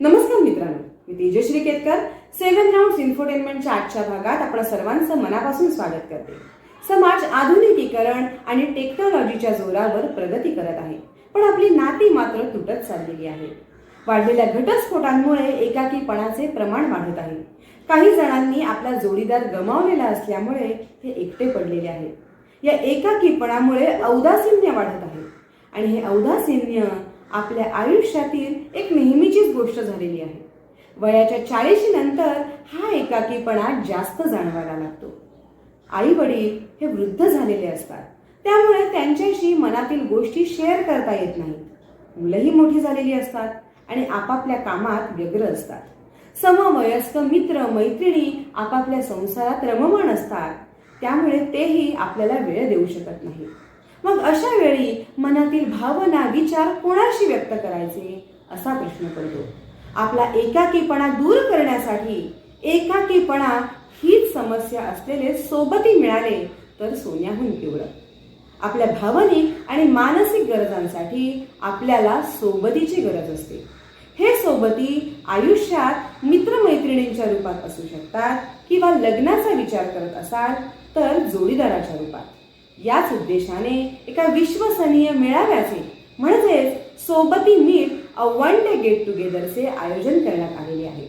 नमस्कार मित्रांनो मी तेजश्री केतकर सेव्हन राऊंड इन्फोटेनमेंटच्या आजच्या भागात आपण सर्वांचं मनापासून स्वागत करते. समाज आधुनिकीकरण आणि टेक्नॉलॉजीच्या जोरावर प्रगती करत आहे पण आपली नाती मात्र तुटत चाललेली आहे. वाढलेल्या घटस्फोटांमुळे एकाकीपणाचे प्रमाण वाढत आहे. काही जणांनी आपला जोडीदार गमावलेला असल्यामुळे ते एकटे पडलेले आहेत या एकाकीपणामुळे औदासीन्य वाढत आहे. आणि हे औदासीन्य आपल्या आयुष्यातील एक नेहमीचीच गोष्ट झालेली आहे. वयाच्या चाळीशी नंतर हा एकाकीपणा जास्त जाणवायला लागतो. आई वडील हे वृद्ध झालेले असतात. त्यामुळे त्यांच्याशी मनातील गोष्टी शेअर करता येत नाहीत. मुलंही मोठी झालेली असतात आणि आपापल्या कामात व्यग्र असतात. समवयस्क मित्र मैत्रिणी आपापल्या संसारात रममाण असतात. त्यामुळे तेही आपल्याला वेळ देऊ शकत नाही मग अशा वेळी मनातील भावना विचार कोणाशी व्यक्त करायचे? असा प्रश्न पडतो. आपला एकाकीपणा दूर करण्यासाठी एकाकीपणा हीच समस्या असलेले सोबती मिळाले तर सोन्याहून पिवळं. आपल्या भावनिक आणि मानसिक गरजांसाठी आपल्याला सोबतीची गरज असते. हे सोबती आयुष्यात मित्रमैत्रिणींच्या रूपात असू शकतात किंवा लग्नाचा विचार करत असाल तर जोडीदाराच्या रूपात. याच उद्देशाने एका विश्वसनीय मेळाव्याचे म्हणजेच सोबती meet a one day get टुगेदरचे आयोजन करण्यात आलेले आहे.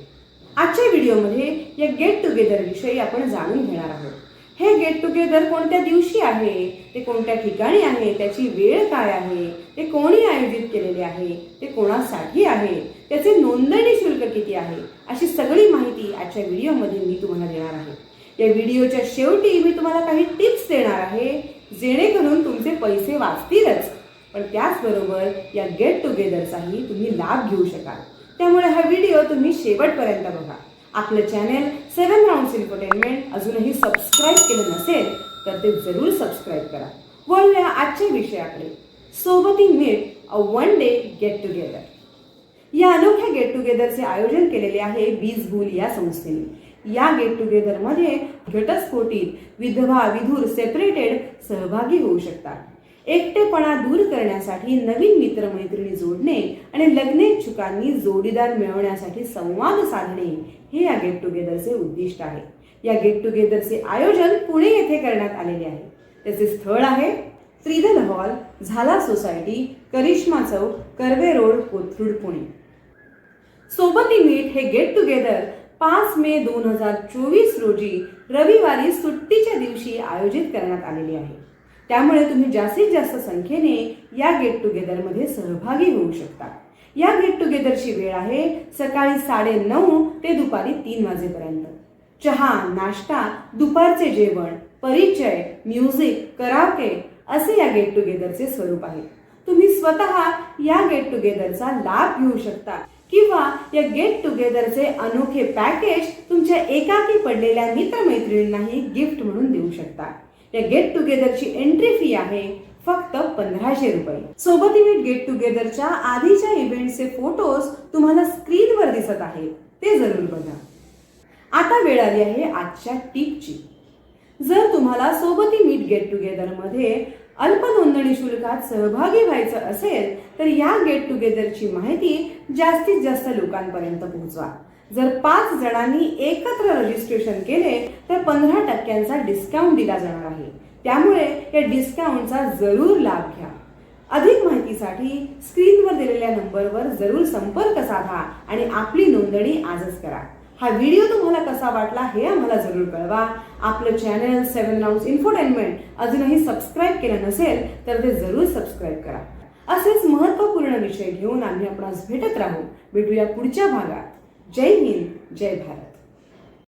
आजच्या व्हिडिओमध्ये या गेट टुगेदर विषयी आपण जाणून घेणार आहोत. हे गेट टुगेदर कोणत्या दिवशी आहे? ते कोणत्या ठिकाणी आहे? त्याची वेळ काय आहे? ते कोणी आयोजित केलेले आहे? ते कोणासाठी आहे? त्याचे नोंदणी शुल्क किती आहे? अशी सगळी माहिती आजच्या व्हिडिओमध्ये मी तुम्हाला देणार आहे. या व्हिडिओच्या शेवटी मी तुम्हाला काही टिप्स देणार आहे. जेणेकरून तुमचे पैसे वाचतीलच. पण त्याचबरोबर या गेट टुगेदरचाही तुम्ही लाभ घेऊ शकाल. त्यामुळे हा व्हिडिओ तुम्ही शेवटपर्यंत बघा. आपलं चॅनेल सेवन राऊंड इन्फोटेनमेंट अजूनही सबस्क्राईब केलं नसेल तर ते जरूर सबस्क्राईब करा. वळूया आजच्या विषयाकडे. सोबती meet a one day get together या अनोख्या गेट टुगेदरचे आयोजन केलेले आहे बीज भूल या संस्थेने. या गेट टुगेदरमध्ये घटस्फोटीत विधवा विधूर सेपरेटेड सहभागी होऊ शकतात. एकटेपणा दूर करण्यासाठी नवीन मित्रमैत्रिणी जोडणे आणि लग्नेच्छुकांनी जोडीदार मिळवण्यासाठी संवाद साधणे हे या गेट टुगेदरचे उद्दिष्ट आहे. या गेट टुगेदरचे आयोजन पुणे येथे करण्यात आलेले आहे. त्याचे स्थळ आहे श्रीधन हॉल झाला सोसायटी करिश्मा चौक कर्वे रोड कोथरूड पुणे. सोबती मीठ हे गेट टुगेदर पाच मे दोन हजार चोवीस रोजी रविवारी सुट्टीच्या दिवशी आयोजित करण्यात आलेली आहे. त्यामुळे तुम्ही जास्तीत जास्त संख्येने या गेट टुगेदरमध्ये सहभागी होऊ शकता. या गेट टुगेदरची वेळ आहे सकाळी साडे नऊ ते दुपारी तीन वाजेपर्यंत. चहा नाश्ता दुपारचे जेवण परिचय म्युझिक कराओके असे या गेट टुगेदरचे स्वरूप आहे. तुम्ही स्वतः या गेट टुगेदरचा लाभ घेऊ शकता. किंवा या गेट टुगेदरचे अनोखे पॅकेज तुमच्या एकाकी पडलेल्या मित्रमैत्रिणींनाही गिफ्ट म्हणून देऊ शकता. या गेट टुगेदरची एंट्री फी आहे फक्त पंधराशे रुपये. सोबत इव्हेंट गेट टुगेदरच्या आधीच्या इव्हेंटचे फोटोज तुम्हाला स्क्रीनवर दिसत आहेत. ते जरूर बघा. आता वेळ आली आहे आजच्या टिपची जर तुम्हाला सोबती मीट गेट टुगेदरमध्ये अल्प नोंदणी शुल्कात सहभागी व्हायचं असेल तर या गेट टुगेदरची माहिती जास्तीत जास्त लोकांपर्यंत पोहोचवा. जर पाच जणांनी एकत्र रजिस्ट्रेशन केले तर पंधरा टक्क्यांचा डिस्काउंट दिला जाणार आहे. त्यामुळे या डिस्काउंटचा जरूर लाभ घ्या. अधिक माहितीसाठी स्क्रीनवर दिलेल्या नंबरवर जरूर संपर्क साधा आणि आपली नोंदणी आजच करा. हा व्हिडिओ तुम्हाला कसा वाटला हे आम्हाला जरूर कळवा. आपलं चॅनल सेवन राऊंड इन्फोटेनमेंट अजूनही सबस्क्राईब केलं नसेल तर ते जरूर सबस्क्राईब करा. असेच महत्त्वपूर्ण विषय घेऊन आम्ही आपणास भेटत राहू. भेटूया पुढच्या भागात. जय हिंद जय भारत.